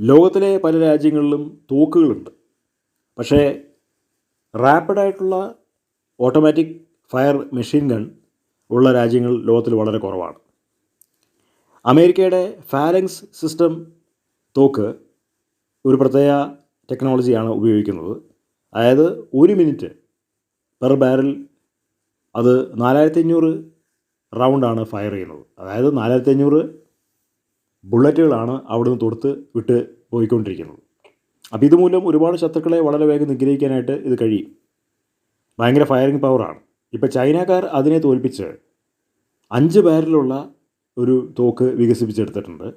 ലോകത്തിലെ പല രാജ്യങ്ങളിലും തോക്കുകളുണ്ട്. പക്ഷേ റാപ്പിഡായിട്ടുള്ള ഓട്ടോമാറ്റിക് ഫയർ മെഷീൻ ഗൺ ഉള്ള രാജ്യങ്ങൾ ലോകത്തിൽ വളരെ കുറവാണ്. അമേരിക്കയുടെ ഫാലങ്സ് സിസ്റ്റം തോക്ക് ഒരു പ്രത്യേക ടെക്നോളജിയാണ് ഉപയോഗിക്കുന്നത്. അതായത് ഒരു മിനിറ്റ് പെർ ബാരൽ അത് നാലായിരത്തി അഞ്ഞൂറ് റൗണ്ടാണ് ഫയർ ചെയ്യുന്നത്. അതായത് നാലായിരത്തി അഞ്ഞൂറ് ബുള്ളറ്റുകളാണ് അവിടുന്ന് തൊടുത്ത് വിട്ട് പോയിക്കൊണ്ടിരിക്കുന്നത്. അപ്പോൾ ഇതുമൂലം ഒരുപാട് ശത്രുക്കളെ വളരെ വേഗം നിഗ്രഹിക്കാനായിട്ട് ഇത് കഴിയും. ഭയങ്കര ഫയറിംഗ് പവറാണ് ഇപ്പോൾ ചൈനക്കാർ അതിനെ തോൽപ്പിച്ച് അഞ്ച് ബാരലുള്ള ഒരു തോക്ക് വികസിപ്പിച്ചെടുത്തിട്ടുണ്ട്.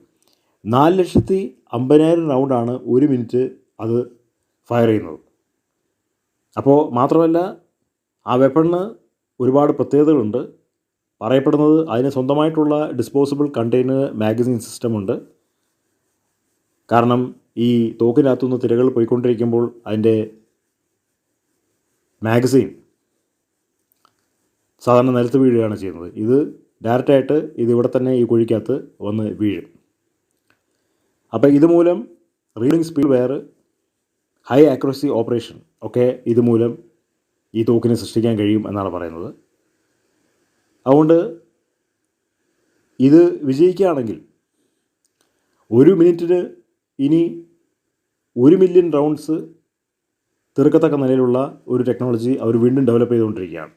നാല് ലക്ഷത്തി അമ്പതിനായിരം റൗണ്ടാണ് ഒരു മിനിറ്റ് അത് ഫയർ ചെയ്യുന്നത്. അപ്പോൾ മാത്രമല്ല ആ വെപ്പണിന് ഒരുപാട് പ്രത്യേകതകളുണ്ട്. പറയപ്പെടുന്നത് അതിന് സ്വന്തമായിട്ടുള്ള ഡിസ്പോസിബിൾ കണ്ടെയ്നർ മാഗസിൻ സിസ്റ്റമുണ്ട് കാരണം ഈ തോക്കിനകത്തുനിന്ന് തിരകൾ പോയിക്കൊണ്ടിരിക്കുമ്പോൾ അതിന്റെ മാഗസിൻ സാധാരണ നിലത്ത് വീഴുകയാണ് ചെയ്യുന്നത്. ഇത് ഡയറക്റ്റായിട്ട് ഇത് ഇവിടെ തന്നെ ഈ കുഴിക്കകത്ത് വന്ന് വീഴും. അപ്പോൾ ഇതുമൂലം reading speed where high accuracy operation ഒക്കെ ഇതുമൂലം ഈ തോക്കിനെ സൃഷ്ടിക്കാൻ കഴിയും എന്നാണ് പറയുന്നത്. അതുകൊണ്ട് ഇത് വിജയിക്കുകയാണെങ്കിൽ ഒരു മിനിറ്റിന് ഇനി ഒരു മില്യൺ റൗണ്ട്സ് തീർക്കത്തക്ക നിലയിലുള്ള ഒരു ടെക്നോളജി അവർ വീണ്ടും ഡെവലപ്പ് ചെയ്തുകൊണ്ടിരിക്കുകയാണ്.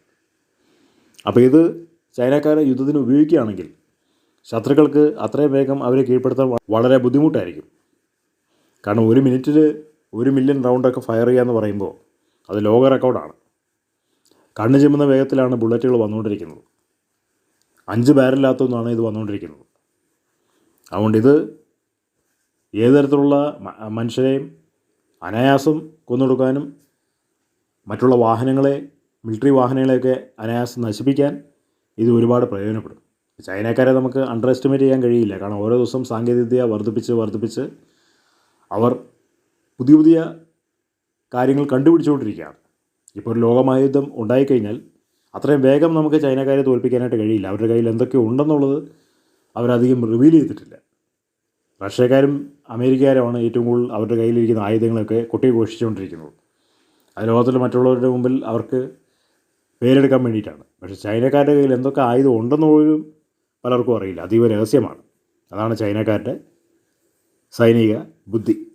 അപ്പോൾ ഇത് ചൈനക്കാരെ യുദ്ധത്തിന് ഉപയോഗിക്കുകയാണെങ്കിൽ ശത്രുക്കൾക്ക് അത്രയും വേഗം അവരെ കീഴ്പ്പെടുത്താൻ വളരെ ബുദ്ധിമുട്ടായിരിക്കും. കാരണം ഒരു മിനിറ്റിൽ ഒരു മില്യൺ റൗണ്ടൊക്കെ ഫയർ ചെയ്യുക എന്ന് പറയുമ്പോൾ അത് ലോക റെക്കോർഡാണ്. കണ്ണ് ചിമ്മുന്ന വേഗത്തിലാണ് ബുള്ളറ്റുകൾ വന്നുകൊണ്ടിരിക്കുന്നത്. അഞ്ച് ബാരലിനകത്തുനിന്നാണ് ഇത് വന്നുകൊണ്ടിരിക്കുന്നത്. അതുകൊണ്ട് ഇത് ഏത് തരത്തിലുള്ള മനുഷ്യരെയും അനായാസം കൊന്നൊടുക്കാനും മറ്റുള്ള വാഹനങ്ങളെ മിലിറ്ററി വാഹനങ്ങളെയൊക്കെ അനായാസം നശിപ്പിക്കാൻ ഇത് ഒരുപാട് പ്രയോജനപ്പെടും. ചൈനക്കാരെ നമുക്ക് അണ്ടർ എസ്റ്റിമേറ്റ് ചെയ്യാൻ കഴിയില്ല. കാരണം ഓരോ ദിവസം സാങ്കേതികവിദ്യ വർദ്ധിപ്പിച്ച് വർദ്ധിപ്പിച്ച് അവർ പുതിയ പുതിയ കാര്യങ്ങൾ കണ്ടുപിടിച്ചുകൊണ്ടിരിക്കുകയാണ്. ഇപ്പോൾ ഒരു ലോകമായുദ്ധം ഉണ്ടായിക്കഴിഞ്ഞാൽ അത്രയും വേഗം നമുക്ക് ചൈനക്കാരെ തോൽപ്പിക്കാനായിട്ട് കഴിയില്ല. അവരുടെ കയ്യിൽ എന്തൊക്കെ ഉണ്ടെന്നുള്ളത് അവരധികം റിവീൽ ചെയ്തിട്ടില്ല. റഷ്യക്കാരും അമേരിക്കക്കാരുമാണ് ഏറ്റവും കൂടുതൽ അവരുടെ കയ്യിലിരിക്കുന്ന ആയുധങ്ങളൊക്കെ കൊട്ടി ഘോഷിച്ചുകൊണ്ടിരിക്കുന്നത് അത് ലോകത്തിലെ മറ്റുള്ളവരുടെ മുമ്പിൽ അവർക്ക് പേരെടുക്കാൻ വേണ്ടിയിട്ടാണ്. പക്ഷേ ചൈനക്കാരുടെ കയ്യിൽ എന്തൊക്കെ ആയുധം ഉണ്ടെന്ന് പോലും പലർക്കും അറിയില്ല. അതീവ രഹസ്യമാണ്. അതാണ് ചൈനക്കാരുടെ സൈനിക ബുദ്ധി.